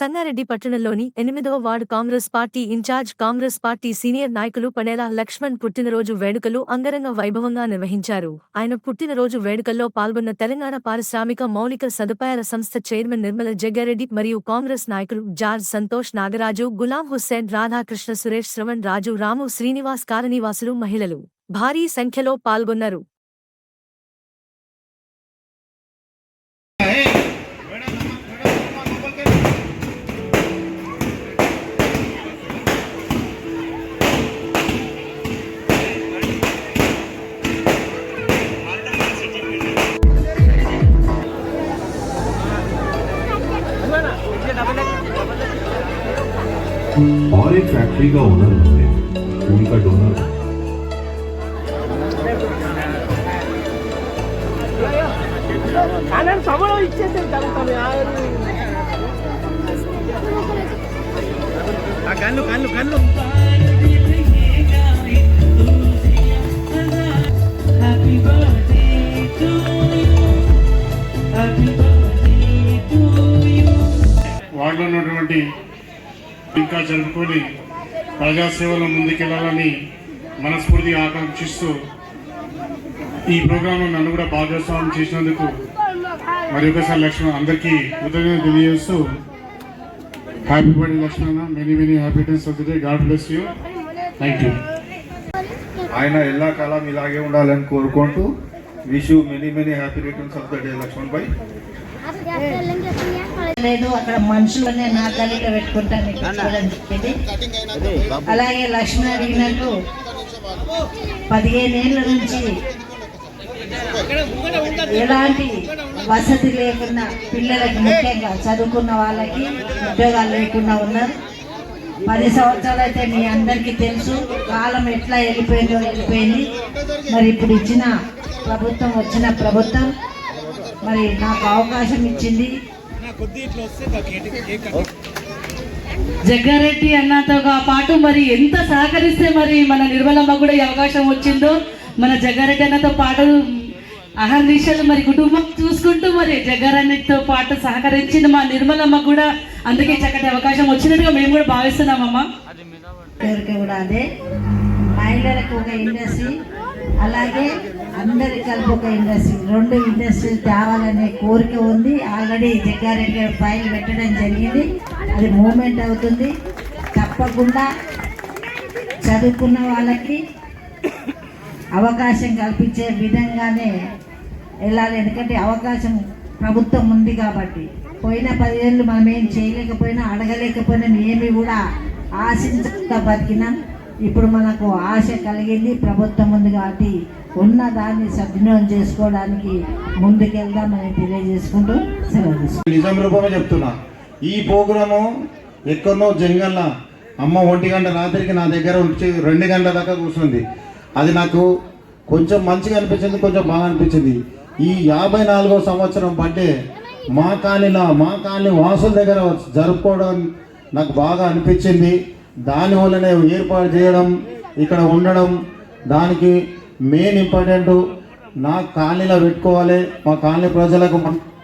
సన్నారెడ్డి పట్టణంలోని ఎనిమిదవ ward Congress party incharge Congress party senior నాయకులు పనేల లక్ష్మణ్ పుట్టినరోజు వేడుకలు అంగరంగ వైభవంగా నిర్వహించారు. ఆయన పుట్టినరోజు వేడుకల్లో పాల్గొన్న తెలంగాణ పారిశ్రామిక మౌలిక సదుపాయాల సంస్థ చైర్మన్ నిర్మల జగ్గారెడ్డి మరియు కాంగ్రెస్ నాయకులు జార్జ్ సంతోష్ నాగరాజు గులాం హుస్సేన్ రాధాకృష్ణ సురేష్ శ్రవణ్ రాజు రాము శ్రీనివాస్ కాలనీవాసులు మహిళలు భారీ సంఖ్యలో పాల్గొన్నారు. और एक फैक्ट्री का ओनर बनते हैं उनका डोनर కళ్ళు కళ్ళు కళ్ళు happy birthday to happy birthday to you వాళ్ళు ఉన్నటువంటి ఇంకా జరుపుకొని ప్రజాసేవలో ముందుకెళ్ళాలని మనస్ఫూర్తిగా ఆకాంక్షిస్తూ ఈ ప్రోగ్రాంలో నన్ను కూడా భాగస్వామ్యం చేసినందుకు మరి ఒకసారి లక్ష్మణ్ అందరికీ కృతజ్ఞత తెలియజేస్తూ happy birthday Lakshmana. Many many happy days of the day God bless you thank you ఆయన ఎల్లా కాలం ఇలాగే ఉండాలని కోరుకుంటూ wish you many many happy returns of the day Lakshman bhai. లేదు అక్కడ మనుషులనే నా తల్లిట పెట్టుకుంటాను చెప్పింది అలాగే లక్ష్మణ్ అడిగినట్టు పదిహేనేళ్ళ నుంచి ఎలాంటి వసతి లేకున్నా పిల్లలకి ముఖ్యంగా చదువుకున్న వాళ్ళకి ఉద్యోగాలు లేకుండా ఉన్నారు. పది సంవత్సరాలు అయితే మీ అందరికీ తెలుసు కాలం ఎట్లా వెళ్ళిపోయిందో వెళ్ళిపోయింది. మరి ఇప్పుడు ఇచ్చిన ప్రభుత్వం వచ్చిన ప్రభుత్వం మరి నాకు అవకాశం ఇచ్చింది. జగ్గారెడ్డి అన్నతో పాటు మరి ఎంత సహకరిస్తే మరి మన నిర్మలమ్మ కూడా ఈ అవకాశం వచ్చిందో మన జగ్గారెడ్డి అన్నతో పాటు అహర్నిశలు మరి కుటుంబం చూసుకుంటూ మరి జగ్గారెడ్డితో పాటు సహకరించింది మా నిర్మలమ్మ కూడా అందుకే చక్కటి అవకాశం వచ్చినట్టుగా మేము కూడా భావిస్తున్నామమ్మా. కూడా అదే. మహిళలకు ఒక ఇండస్ట్రీ అలాగే అందరికి కలిపి ఒక ఇండస్ట్రీ రెండు ఇండస్ట్రీలు తేవాలనే కోరిక ఉంది. ఆల్రెడీ జగ్గారెడ్డి గారు ఫైల్ పెట్టడం జరిగింది. అది మూమెంట్ అవుతుంది. తప్పకుండా చదువుకున్న వాళ్ళకి అవకాశం కల్పించే విధంగానే వెళ్ళాలి. ఎందుకంటే అవకాశం ప్రభుత్వం ఉంది కాబట్టి. పోయిన పదిహేళ్ళు మనం ఏం చేయలేకపోయినా అడగలేకపోయినా ఏమి కూడా ఆశించక బతికినాం. ఇప్పుడు మనకు ఆశ కలిగింది ప్రభుత్వం ఉంది కాబట్టి ఉన్న దాన్ని సద్వినియోగం చేసుకోవడానికి ముందుకెళ్దామని తెలియజేసుకుంటూ సెలవు నిజం రూపమే చెప్తున్నా ఈ ప్రోగ్రాము ఎక్కడో జంగల్లా అమ్మ ఒంటి గంట రాత్రికి నా దగ్గర ఉంచి రెండు గంటల దాకా కూర్చుంది. అది నాకు కొంచెం మంచిగా అనిపించింది కొంచెం బాగా అనిపించింది. ఈ యాభై నాలుగో సంవత్సరం బర్త్డే మా కాలనీలో మా కాలనీ వాసుల దగ్గర జరుపుకోవడం నాకు బాగా అనిపించింది. దానివల్లనే ఏర్పాటు చేయడం ఇక్కడ ఉండడం దానికి మెయిన్ ఇంపార్టెంట్ నా కాలనీలో పెట్టుకోవాలి. మా కాలనీ ప్రజలకు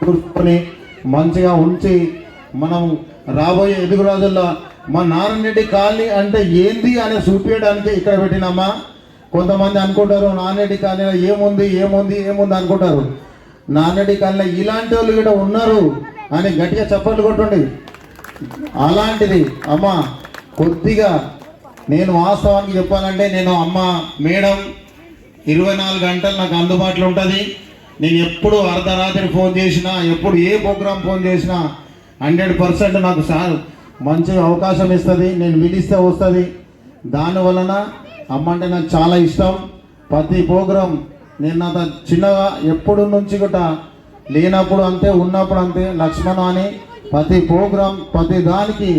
కూర్చుని మంచిగా ఉంచి మనం రాబోయే ఎదుగు రోజుల్లో మా నారాయణరెడ్డి కాలనీ అంటే ఏంది అని చూపించడానికి ఇక్కడ పెట్టినామా? కొంతమంది అనుకుంటారు నాన్నరెడ్డి కాలనీలో ఏముంది ఏముంది ఏముంది అనుకుంటారు. నాన్నరెడ్డి కాలనీలో ఇలాంటి వాళ్ళు కూడా ఉన్నారు అని గట్టిగా చప్పట్లు కొట్టండి. అలాంటిది అమ్మా. కొద్దిగా నేను వాస్తవానికి చెప్పాలంటే నేను అమ్మ మేడం ఇరవై నాలుగు గంటలు నాకు అందుబాటులో ఉంటుంది. నేను ఎప్పుడు అర్ధరాత్రి ఫోన్ చేసినా ఎప్పుడు ఏ ప్రోగ్రామ్ ఫోన్ చేసినా హండ్రెడ్ పర్సెంట్ నాకు సార్ మంచి అవకాశం ఇస్తుంది నేను పిలిస్తే వస్తుంది. దానివలన అమ్మ అంటే నాకు చాలా ఇష్టం. ప్రతి ప్రోగ్రాం నేను నా చిన్నగా ఎప్పుడు నుంచి కూడా లేనప్పుడు అంతే ఉన్నప్పుడు అంతే లక్ష్మణ అని ప్రతి ప్రోగ్రాం ప్రతి దానికి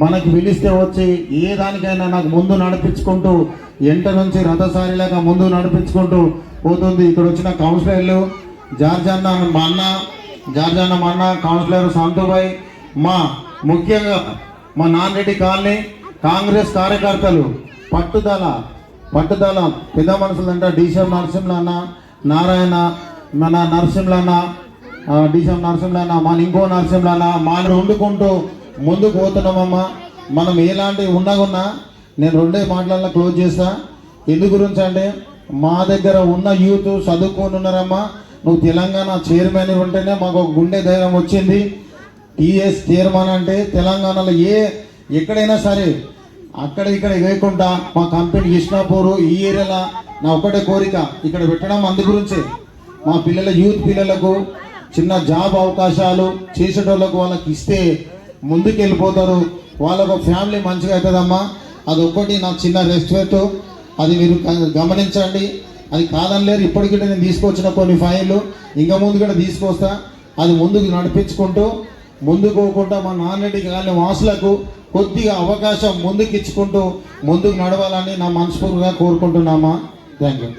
మనకి పిలిస్తే వచ్చి ఏ దానికైనా నాకు ముందు నడిపించుకుంటూ ఎంట నుంచి రథసారిలాగా ముందు నడిపించుకుంటూ పోతుంది. ఇక్కడ వచ్చిన కౌన్సిలర్లు జార్జన్న మా అన్న జార్జన్న మా అన్న కౌన్సిలర్ సంతుబాయ్ మా ముఖ్యంగా మా నాన్నరెడ్డి కాలనీ కాంగ్రెస్ కార్యకర్తలు పట్టుదల పట్టుదల పెద్ద మనుషులంట. అంటే డీసీఎం నరసింహన్న నారాయణ మన నరసింహన్న డీసీఎం మన ఇంకో నరసింహన్న మాను వండుకుంటూ ముందుకు పోతున్నామమ్మా. మనం ఎలాంటి ఉన్నా ఉన్నా నేను రెండే మాటలలో క్లోజ్ చేస్తా. ఎందు గురించి అంటే మా దగ్గర ఉన్న యూత్ చదువుకొని ఉన్నారమ్మా. నువ్వు తెలంగాణ చైర్మన్ ఉంటేనే మాకు ఒక గుండె ధైర్యం వచ్చింది. టీఎస్ చైర్మన్ అంటే తెలంగాణలో ఏ ఎక్కడైనా సరే అక్కడ ఇక్కడ వేయకుండా మా కంపెనీ కృష్ణాపూర్ ఈ ఏరియాలో నా ఒకటే కోరిక ఇక్కడ పెట్టడం అందు గురించే. మా పిల్లల యూత్ పిల్లలకు చిన్న జాబ్ అవకాశాలు చేసేటోళ్ళకు వాళ్ళకి ఇస్తే ముందుకు వెళ్ళిపోతారు వాళ్ళకు ఫ్యామిలీ మంచిగా అవుతుందమ్మా. అది ఒక్కటి నాకు చిన్న రెస్పెక్ట్ అది మీరు గమనించండి. అది కాదని లేరు ఇప్పటికీ నేను తీసుకొచ్చిన కొన్ని ఫైళ్ళు. ఇంకా ముందు కూడా తీసుకొస్తా. అది ముందుకు నడిపించుకుంటూ ముందుకు పోకుండా మా నాన్నడికి కానీ వాసులకు కొద్దిగా అవకాశం ముందుకు ఇచ్చుకుంటూ ముందుకు నడవాలని నా మనస్ఫూర్తిగా కోరుకుంటున్నామా? Thank you.